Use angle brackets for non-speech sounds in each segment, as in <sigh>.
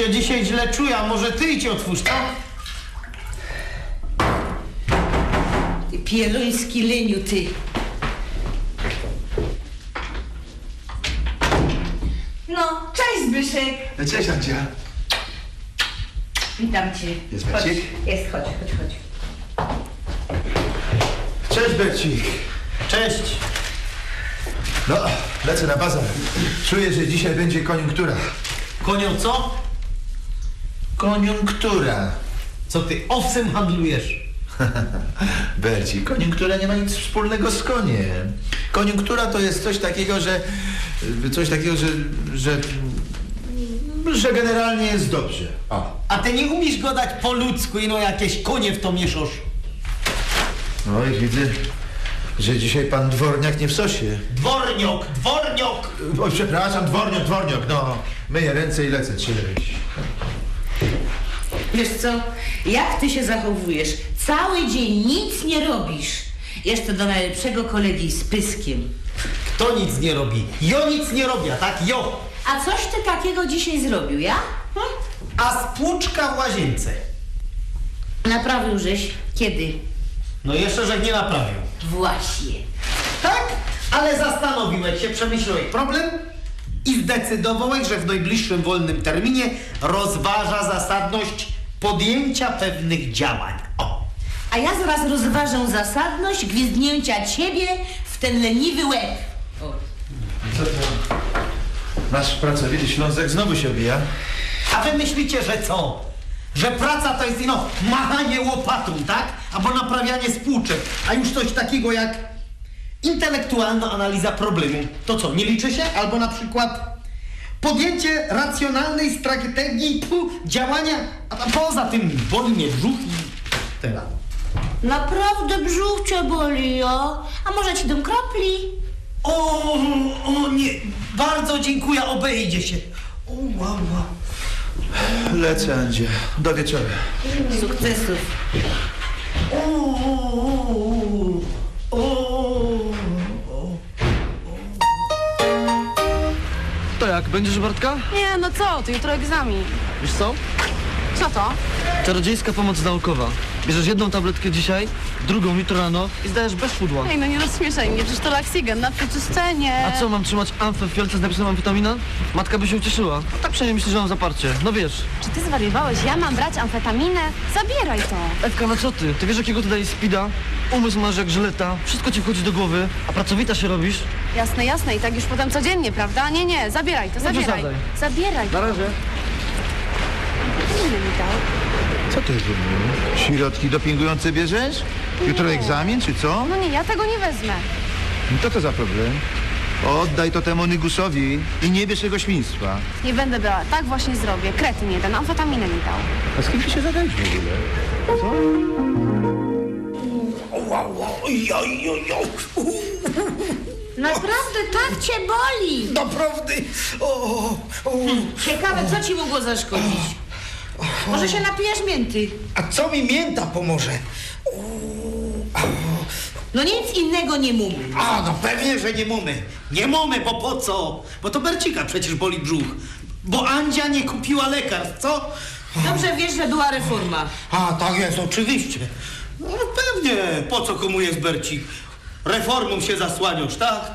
się dzisiaj źle czuję, a może ty idź otwórz, co? Ty pieluński leniu, ty. No, cześć Zbyszek. Cześć Andzia. Witam cię. Jest Chodź. Bercik? Jest, chodź, chodź, chodź. Cześć Bercik. Cześć. No, lecę na bazar. Czuję, że dzisiaj będzie koniunktura. Konio co? Koniunktura. Co ty owcem handlujesz? <laughs> Bercik, koniunktura nie ma nic wspólnego z koniem. Koniunktura to jest coś takiego, że... Coś takiego, że... że że generalnie jest dobrze. O. A ty nie umiesz go dać po ludzku i no jakieś konie w to mieszasz. No i widzę, że dzisiaj pan dworniak nie w sosie. Dworniok, dworniok! Oj, przepraszam, dworniak, dworniak, no. Myję ręce i lecę, trzymaj. Wiesz co, jak ty się zachowujesz? Cały dzień nic nie robisz. Jeszcze do najlepszego kolegi z pyskiem. Kto nic nie robi? Jo nic nie robię, tak? Jo! A coś ty takiego dzisiaj zrobił, ja? Hm? A spłuczka w łazience. Naprawił żeś? Kiedy? No jeszcze, że nie naprawił. Właśnie. Tak? Ale zastanowiłeś się, przemyślałeś problem i zdecydowałeś, że w najbliższym wolnym terminie rozważa zasadność podjęcia pewnych działań. O! A ja zaraz rozważę zasadność gwizdnięcia ciebie w ten leniwy łeb. O. Co to? Nasz pracowity Ślązek znowu się obija. A wy myślicie, że co? Że praca to jest ino machanie łopatą, tak? Albo naprawianie spłuczek, a już coś takiego jak intelektualna analiza problemu. To co, nie liczy się? Albo na przykład podjęcie racjonalnej strategii pu, działania, a a poza tym boli mnie brzuch i tyle. Naprawdę brzuch cię boli, o? A może ci dam kropli? O, o nie, bardzo dziękuję, obejdzie się. O, wow, wow. Lecę, Andzie. Do wieczora. Sukcesów. O, o, jak, będziesz Bartka? Nie, no co, ty jutro egzamin. Wiesz co? Co to? Czarodziejska pomoc naukowa. Bierzesz jedną tabletkę dzisiaj, drugą jutro rano i zdajesz bez pudła. Ej, no nie rozśmieszaj mnie, przecież to Laxigen na przeczyszczenie. A co, mam trzymać amfę w fiolce z napisem amfetamina? Matka by się ucieszyła. Tak przynajmniej myślę, że mam zaparcie. No wiesz. Czy ty zwariowałeś? Ja mam brać amfetaminę? Zabieraj to. Ewka, no co ty? Ty wiesz jakiego ty dajesz spida? Umysł masz jak żyleta, wszystko ci wchodzi do głowy, a pracowita się robisz. Jasne, jasne i tak już potem codziennie, prawda? Nie, nie, zabieraj to, zabieraj. Zabieraj to. Na razie. Inny mi dał. Co to jest? Środki dopingujące bierzesz? Jutro Nie. egzamin, czy co? No nie, ja tego nie wezmę. No to to za problem? Oddaj to temu Nygusowi i nie bierz jego świństwa. Nie będę brała, tak właśnie zrobię. Kretyn jeden, amfetaminę mi dał. A z kim ty się zadajesz w ogóle? Co? Naprawdę tak cię boli. Naprawdę? O, o. Ciekawe, co ci mogło zaszkodzić? Może się napijesz mięty? A co mi mięta pomoże? No nic innego nie mów. A, no pewnie, że nie mamy. Nie mamy, bo po co? Bo to Bercika przecież boli brzuch. Bo Andzia nie kupiła lekarstw, co? Dobrze wiesz, że była reforma. A, tak jest, oczywiście. No pewnie, po co komu jest Bercik? Reformą się zasłaniasz, tak?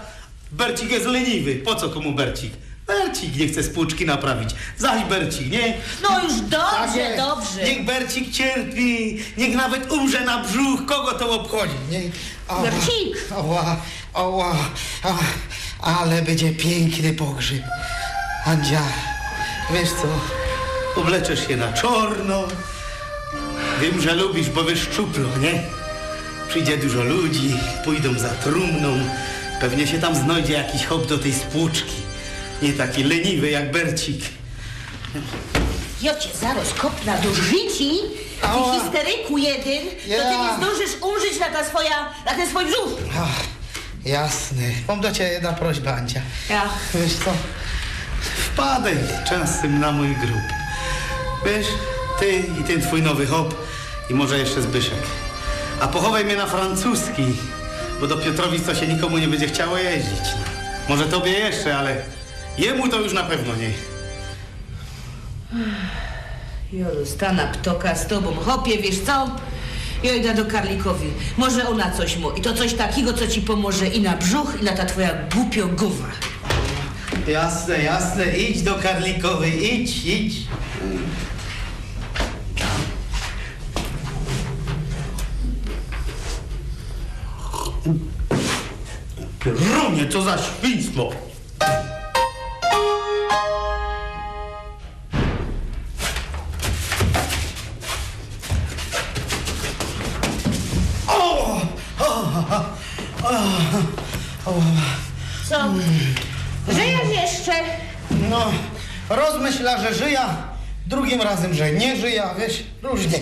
Bercik jest leniwy, po co komu Bercik? Bercik nie chce spłuczki naprawić. Zaś Bercik, nie? No już Tak dobrze, jest. dobrze. Niech Bercik cierpi, niech nawet umrze na brzuch, kogo to obchodzi, nie? Ała, Bercik! Ała, ała, ale będzie piękny pogrzeb. Andzia, wiesz co, ubleczesz się na czorno. Wiem, że lubisz, bo wiesz szczuplo, nie? Przyjdzie dużo ludzi, pójdą za trumną. Pewnie się tam znajdzie jakiś hop do tej spłuczki. Nie taki leniwy jak Bercik. Ja cię zaraz kopna do życi, Ała. ty histeryku jeden, to ty Ja. nie zdążysz umrzeć na, ta swoja, na ten swój brzuch. Ach, jasne. Mam do ciebie jedna prośba, Andzia. Ja. Wiesz co? Wpadaj czasem na mój grób. Wiesz, ty i ten twój nowy hop i może jeszcze Zbyszek. A pochowaj mnie na francuski, bo do Piotrowic to się nikomu nie będzie chciało jeździć. Może tobie jeszcze, ale Jemu to już na pewno nie. Jolu, stana ptoka z tobą. Hopie, wiesz co? Ja idę do Karlikowi. Może ona coś mu. I to coś takiego, co ci pomoże i na brzuch, i na ta twoja głupio głowa. Jasne, jasne. Idź do Karlikowej, idź, idź. Pierunie, co za świństwo! Co? Żyjesz jeszcze? No, rozmyśla, że żyja, drugim razem, że nie żyja, wiesz, różnie.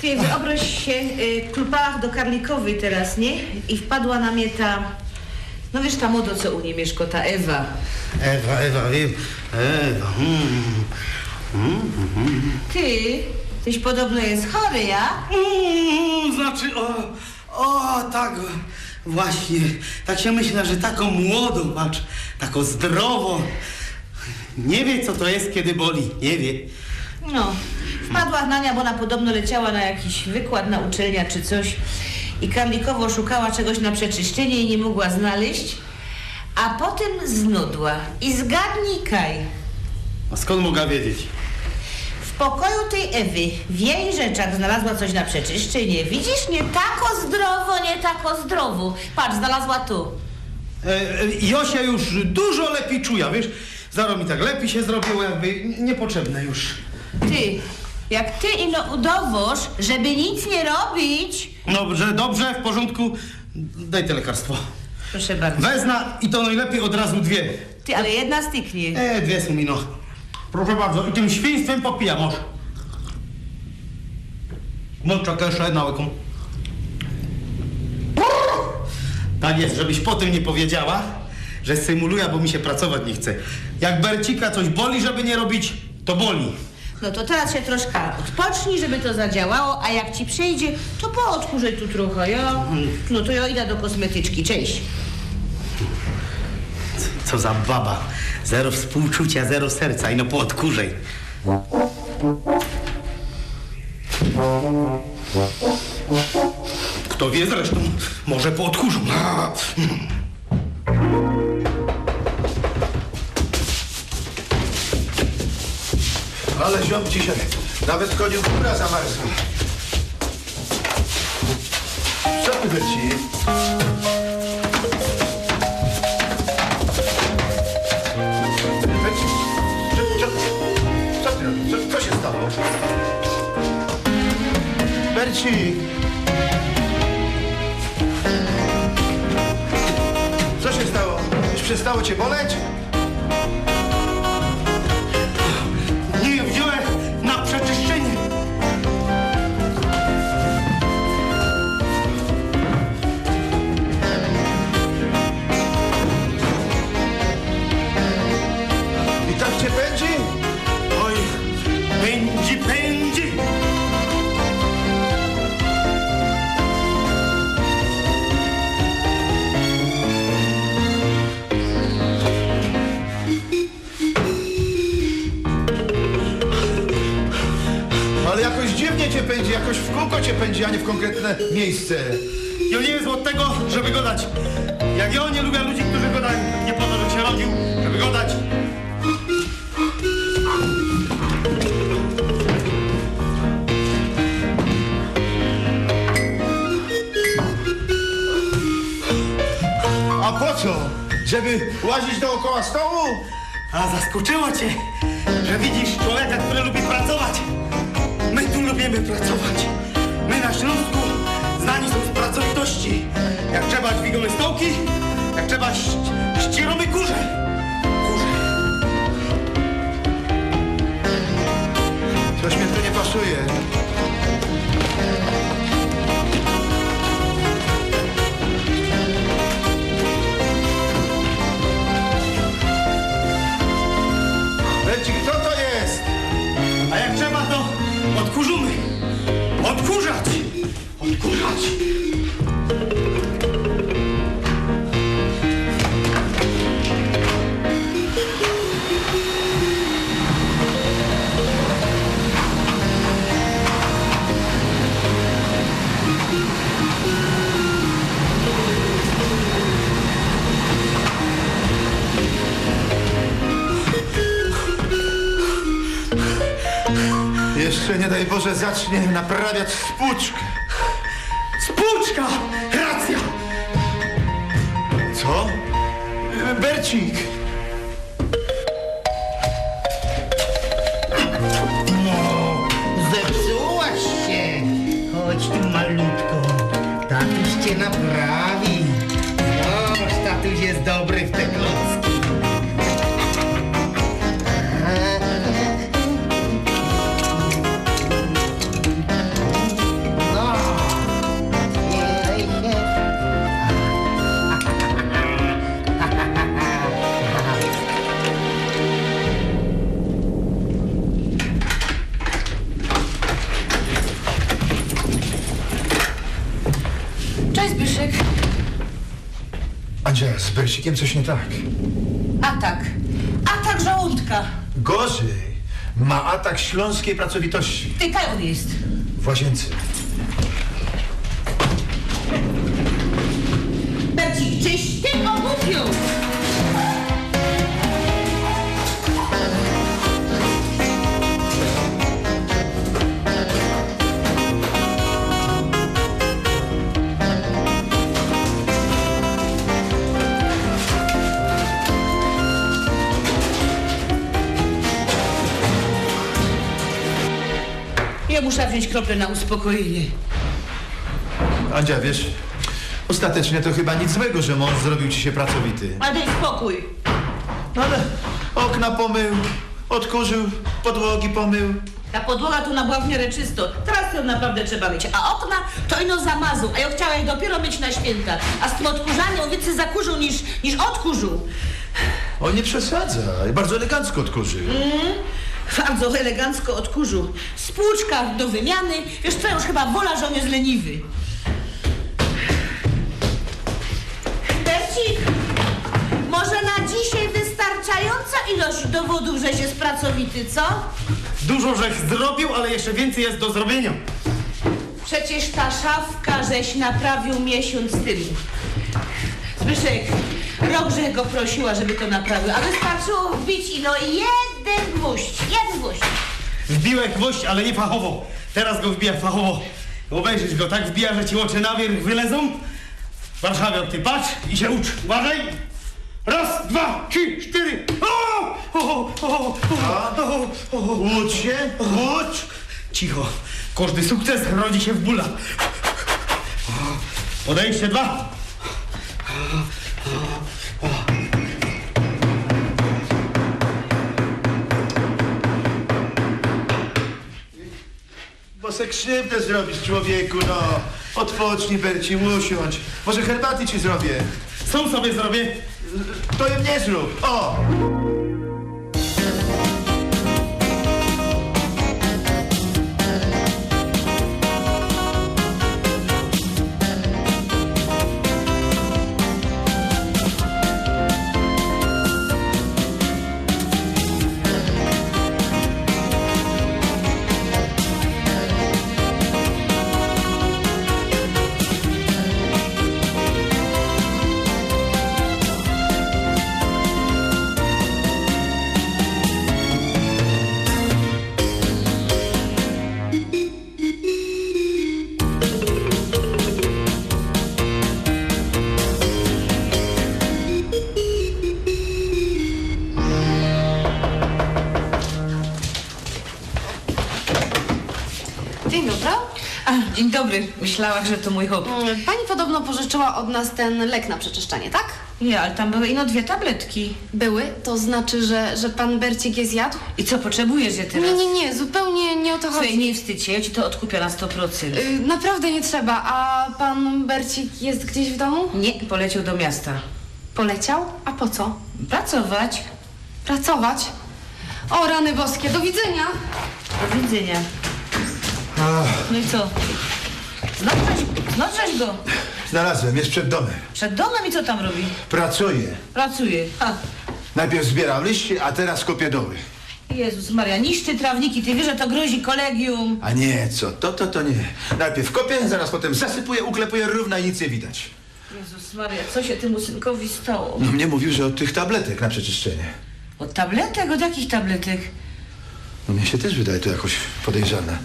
Ty wyobraź się, y, klupałach do Karlikowej teraz, nie? I wpadła na mnie ta... No wiesz, ta modo, co u niej mieszka, ta Ewa. Ewa, Ewa, wiem. Ewa, mm. Ty, tyś podobno jest chory, ja? Mm, znaczy, o, o, tak, właśnie. Tak się myślę, że taką młodą, patrz, taką zdrową. Nie wie, co to jest, kiedy boli, nie wie. No, wpadła na nią, bo ona podobno leciała na jakiś wykład na uczelnia czy coś i Karlikowo szukała czegoś na przeczyszczenie i nie mogła znaleźć, a potem znudła. I zgadnij, Kaj, A skąd mogła wiedzieć? W pokoju tej Ewy w jej rzeczach znalazła coś na przeczyszczenie. Widzisz, nie tako zdrowo, nie tako zdrowo. Patrz, znalazła tu. E, e, Josia już dużo lepiej czuje, wiesz? Zaro mi tak lepiej się zrobiło, jakby niepotrzebne już. Ty, jak ty ino udowoż, żeby nic nie robić... Dobrze, dobrze, w porządku. Daj te lekarstwo. Proszę bardzo. Wezna i to najlepiej od razu dwie. Ty, ale jedna styknie. E, dwie są mi, no. Proszę bardzo, i tym świństwem popija, może. Mącza jeszcze jedna łyką. Tak jest, żebyś potem nie powiedziała, że symuluję, bo mi się pracować nie chce. Jak Bercika coś boli, żeby nie robić, to boli. No to teraz się troszkę odpocznij, żeby to zadziałało, a jak ci przyjdzie, to poodkurzaj tu trochę, ja? No to ja idę do kosmetyczki, cześć. Co za baba. Zero współczucia, zero serca i no poodkurzej. Kto wie zresztą, może poodkurzą. Ale ziom dzisiaj nawet koniunktura zamarzła. Co ty? Berci, jakoś w kółko cię pędzi, a nie w konkretne miejsce. Ja nie jest od tego, żeby go dać. Jak ja nie lubię ludzi, którzy go dają. Nie po to, że się rodził, żeby go dać. A po co? Żeby łazić dookoła stołu? A zaskoczyło cię, że widzisz człowieka, który lubi. My tu lubimy pracować. My na Śląsku znani są z pracowitości. Jak trzeba dźwigamy stołki, jak trzeba ści- ścieramy kurze. Coś mnie tu nie pasuje. Bercik, kto to jest? A jak trzeba, to odkurzymy. Chodź. Jeszcze nie daj Boże zacznie naprawiać spłuczkę. Spłuczka! Racja! Co? Bercik! No, zepsułaś się. Chodź tu malutko. Tatuś cię naprawi. Zobacz, tatuś jest dobry Andzia, z Bercikiem coś nie tak. Atak. Atak żołądka. Gorzej. Ma atak śląskiej pracowitości. Ty, kaj on jest? W łazience. Ja muszę wziąć krople na uspokojenie. Andzia, wiesz, ostatecznie to chyba nic złego, że mąż zrobił ci się pracowity. Ale daj spokój. No ale okna pomył, odkurzył, podłogi pomył. Ta podłoga tu była w miarę czysto. Teraz ją naprawdę trzeba myć. A okna to ino zamazł. A ja chciała je dopiero myć na święta. A z tym odkurzaniem więcej zakurzył niż, niż odkurzył. On nie przesadza, bardzo elegancko odkurzył. Bardzo elegancko odkurzył. Spłuczka do wymiany. Wiesz co, już chyba wola, że on jest leniwy. Bercik, może na dzisiaj wystarczająca ilość dowodów, że jest pracowity, co? Dużo żeś zrobił, ale jeszcze więcej jest do zrobienia. Przecież ta szafka żeś naprawił miesiąc temu. Zbyszek, rok żech go prosiła, żeby to naprawił, a wystarczyło wbić ino jeden gwóźdź, jeden gwóźdź. Wbiłeś gwoźdź, ale nie fachowo. Teraz go wbija fachowo. Obejrzysz go, tak wbija, że ci oczy na wierzch wylezą. W Warszawie ty patrz i się ucz. Uważaj. Raz, dwa, trzy, cztery. O! O! O! O! O! O! O! Łódź się, łódź! Cicho. Każdy sukces rodzi się w bólach. Podejście dwa. Se krzywdę zrobisz człowieku, no. Odpocznij, Berci, usiądź. Może herbaty ci zrobię. Co sobie zrobię? To im nie zrób. O! Dzień dobry. Myślałam, że to mój hobby. Mm, Pani podobno pożyczyła od nas ten lek na przeczyszczenie, tak? Nie, ale tam były ino dwie tabletki. Były? To znaczy, że, że pan Bercik je zjadł? I co, potrzebujesz je teraz? Nie, nie, nie, zupełnie nie o to Słuchaj, chodzi. nie wstydź się, ja ci to odkupię na 100%. Y, Naprawdę nie trzeba. A pan Bercik jest gdzieś w domu? Nie, poleciał do miasta. Poleciał? A po co? Pracować. Pracować? O, rany boskie, do widzenia. Do widzenia. No i co? Znalazłeś, znalazłeś go. Znalazłem, jest przed domem. Przed domem i co tam robi? Pracuje. Pracuje. Ha. Najpierw zbierał liście, a teraz kopie doły. Jezus Maria, niszczy trawniki, ty wiesz, że to grozi kolegium. A nie, co? To, to, to nie. Najpierw kopie, zaraz potem zasypuje, uklepuje równa i nic nie widać. Jezus Maria, co się temu synkowi stało? No mnie mówił, że od tych tabletek na przeczyszczenie. Od tabletek? Od jakich tabletek? No mnie się też wydaje to jakoś podejrzane.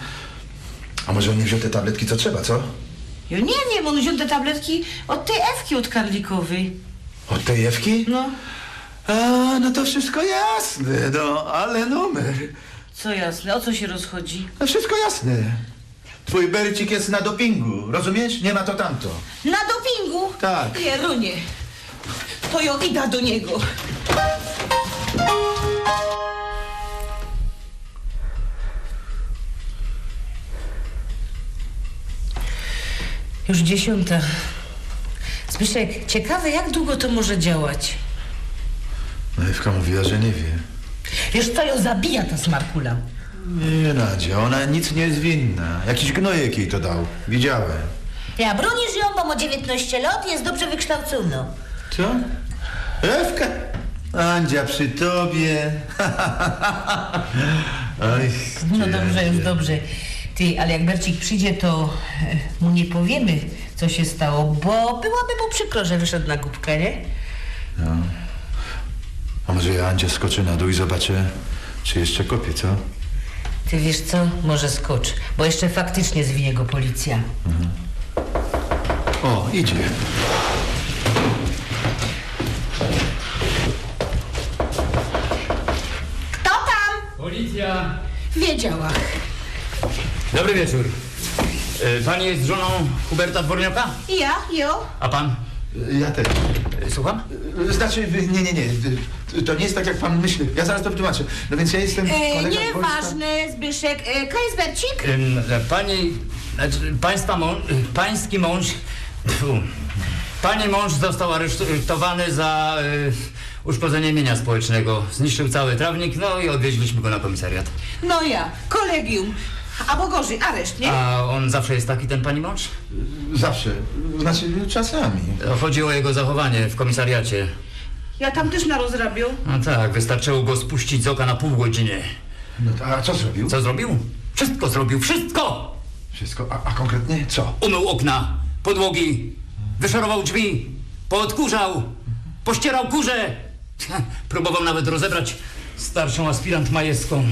A może on nie wziął te tabletki, co trzeba, co? Ja nie wiem, on wziął te tabletki od tej Ewki od Karlikowej. Od tej Ewki? No, A, no to wszystko jasne, no, ale numer. co jasne, o co się rozchodzi? No wszystko jasne. Twój Bercik jest na dopingu, rozumiesz? Nie ma to tamto. Na dopingu? Tak. Jerunie, to ja idę do niego. Już dziesiąta. Zbyszek, ciekawe jak długo to może działać. No Ewka mówiła, że nie wie. Wiesz co ją zabija ta smarkula? Nie, Nadia, ona nic nie jest winna. Jakiś gnojek jej to dał. Widziałem. Ja bronisz ją, bo ma 19 lat jest dobrze wykształcona. Co? Ewka? Andzia przy tobie. <laughs> Oj, No dobrze, już dobrze. Ty, ale jak Bercik przyjdzie, to e, mu nie powiemy, co się stało, bo byłoby mu przykro, że wyszedł na głupkę, nie? A może ja Andzia skoczę na dół i zobaczę, czy jeszcze kopie, co? Ty wiesz co? Może skocz, bo jeszcze faktycznie zwinie go policja. O, idzie. Kto tam? Policja! Wiedziała. Dobry wieczór. E, Pani jest żoną Huberta Dworniaka? Ja, jo. A pan? Ja też. E, Słucham? Znaczy, nie, nie, nie. To nie jest tak, jak pan myśli. Ja zaraz to wytłumaczę. No więc ja jestem E, kolega nieważne, Zbyszek. E, Kaj jest Bercik? Ym, e, Pani... Znaczy, państwa mąż... e, Pański mąż... Tfu. Pani mąż został aresztowany za e, uszkodzenie mienia społecznego. Zniszczył cały trawnik, no i odwieźliśmy go na komisariat. No ja, kolegium. Albo gorzej, areszt, nie? A on zawsze jest taki, ten pani mąż? Zawsze. Znaczy, czasami. E, Chodzi o jego zachowanie w komisariacie. Ja tam też narozrabiał. No tak, wystarczyło go spuścić z oka na pół godziny. No to, a co zrobił? Co zrobił? Wszystko zrobił, wszystko! Wszystko. A, a konkretnie co? Umył okna, podłogi, wyszorował drzwi, poodkurzał, pościerał kurze. <laughs> Próbował nawet rozebrać starszą aspirant majeską.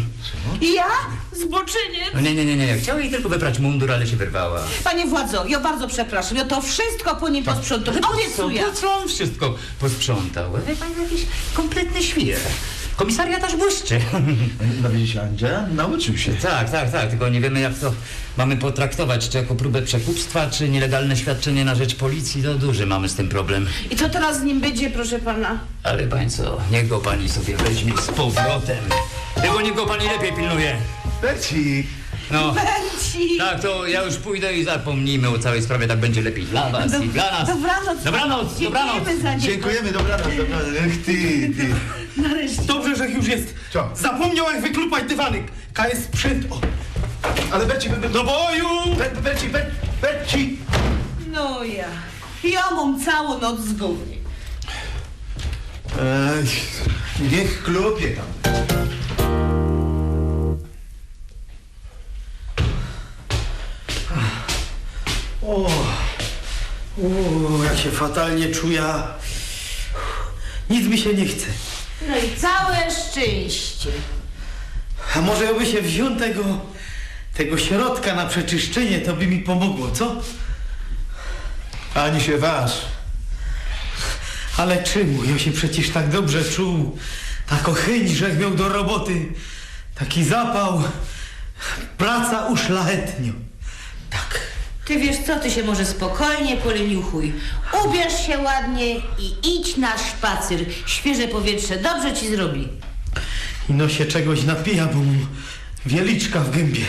Ja? Zboczyniec? No nie, nie, nie, nie. Chciał jej tylko wyprać mundur, ale się wyrwała. Panie władzo, ja bardzo przepraszam, ja to wszystko po nim posprzątam. Obiecuję. Po co on wszystko posprzątał? Wie pan, jakiś kompletny świr. Komisariat aż błyszczy. <laughs> No widzicie, Andzia nauczył się. tak, tak, tak, tylko nie wiemy jak to mamy potraktować, czy jako próbę przekupstwa, czy nielegalne świadczenie na rzecz policji. To duży mamy z tym problem. I co teraz z nim będzie, proszę pana? Ale państwo, niech go pani sobie weźmie z powrotem. Tylko niech go pani lepiej pilnuje. Bercik. No. Bercik. Tak, to ja już pójdę i zapomnijmy o całej sprawie, tak będzie lepiej dla was i dla nas. Dobranoc. Dobranoc, dobranoc. Dziękujemy za. Dziękujemy, dobranoc, dobranoc. Ech ty, ty. Nareszcie. Dobrze, że już jest. Co? Zapomniał jak wyklupać dywanek. Ka jest sprzęt. O, Ale Bercik, Ber, do boju! Ber, Bercik, Ber, Bercik. No ja. Ja mam całą noc z głowy. Ej, niech klubie tam. Się fatalnie czuję. Nic mi się nie chce. No i całe szczęście. A może jakby się wziął tego, tego środka na przeczyszczenie, to by mi pomogło, co? Ani się waż. Ale czemu? Ja się przecież tak dobrze czuł. Taką chęć, że miał do roboty. Taki zapał. Praca uszlachetnią. Ty wiesz co, ty się może spokojnie poleniuchuj. Ubierz się ładnie i idź na szpacer. Świeże powietrze dobrze ci zrobi. I no się czegoś napija, bo mu wieliczka w gębie.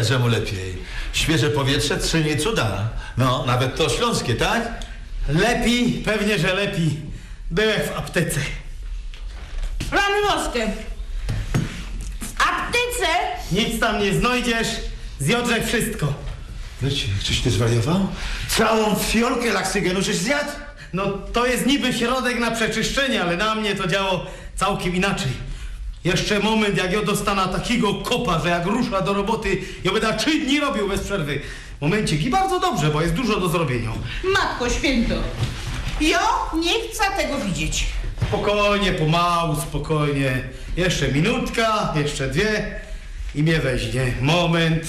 Widać, że mu lepiej. Świeże powietrze czyni cuda. No, nawet to śląskie, tak? Lepiej, pewnie, że lepiej. Byłem w aptece. Rany boskie. W aptece? Nic tam nie znajdziesz, zjodrzę wszystko. Bercik, czyś ty zwariował? Całą fiolkę laksygenu żeś zjadł? no to jest niby środek na przeczyszczenie, ale na mnie to działo całkiem inaczej. Jeszcze moment, jak ja dostanę takiego kopa, że jak rusza do roboty, ja będę trzy dni robił bez przerwy. Momencik i bardzo dobrze, bo jest dużo do zrobienia. Matko święto, ja nie chcę tego widzieć. Spokojnie, pomału, spokojnie. Jeszcze minutka, jeszcze dwie i mnie weźmie. Moment.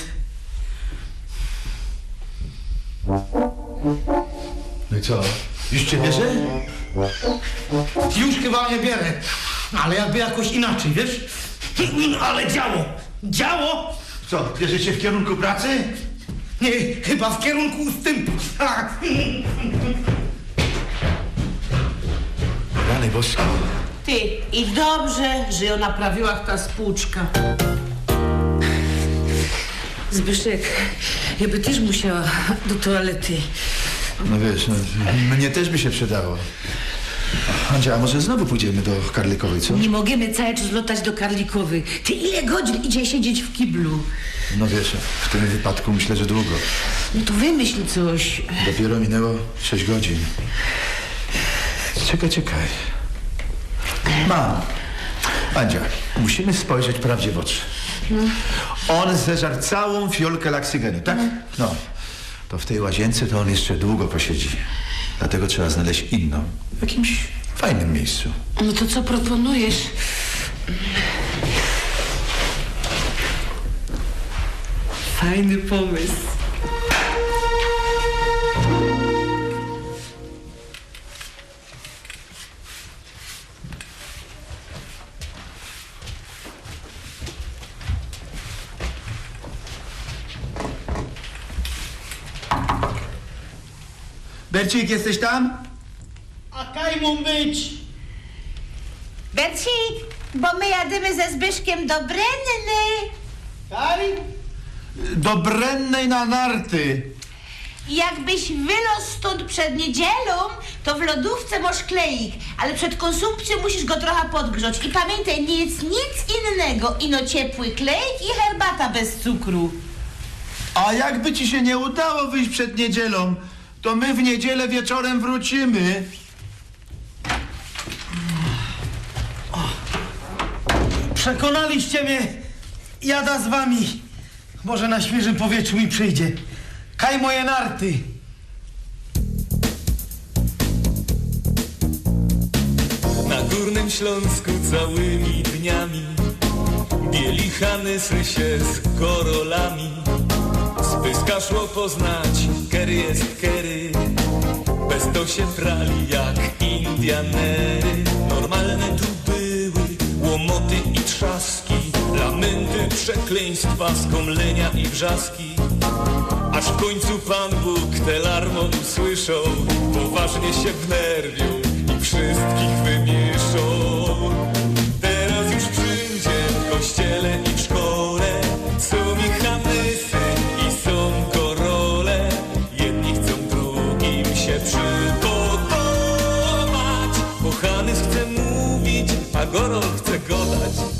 No i co? Już cię bierze? Już chyba nie bierę, ale jakby jakoś inaczej, wiesz? Ale działo, działo! Co, bierze cię w kierunku pracy? Nie, chyba w kierunku ustępu. Rany boskie. Ty, i dobrze, że ją naprawiła ta spłuczka. Zbyszek, ja by też musiała do toalety. No wiesz, no, mnie też by się przydało. Andzia, a może znowu pójdziemy do Karlikowej, co? Nie możemy cały czas lotać do Karlikowy. Ty ile godzin idzie siedzieć w kiblu? No wiesz, w tym wypadku myślę, że długo. No to wymyśl coś. Dopiero minęło 6 godzin. Czekaj, czekaj. Mam. Andzia, musimy spojrzeć prawdzie w oczy. On zeżarł całą fiolkę laksygenu, tak? No. To w tej łazience to on jeszcze długo posiedzi. Dlatego trzeba znaleźć inną, w jakimś fajnym miejscu. No to co proponujesz? Fajny pomysł. Bercik, jesteś tam? A kaj mu być? Bercik, bo my jadymy ze Zbyszkiem do Brenny. Kaj? Do Brennej na narty. Jakbyś wylot stąd przed niedzielą, to w lodówce masz kleik, ale przed konsumpcją musisz go trochę podgrzać. I pamiętaj, nie jest nic innego, ino ciepły klejk i herbata bez cukru. A jakby ci się nie udało wyjść przed niedzielą, to my w niedzielę wieczorem wrócimy. Przekonaliście mnie. Jada z wami. Może na świeżym powietrzu mi przyjdzie. Kaj moje narty. Na Górnym Śląsku całymi dniami Bielichany sry się z korolami Spyska szło poznać, kery jest kery Bez to się prali jak Indianery. Normalne tu były łomoty i trzaski. Lamenty, przekleństwa, skomlenia i wrzaski. Aż w końcu Pan Bóg te larmo usłyszał. Poważnie się wnerwił i wszystkich wymieszał. Teraz już wszędzie w kościele gorąc chcę godać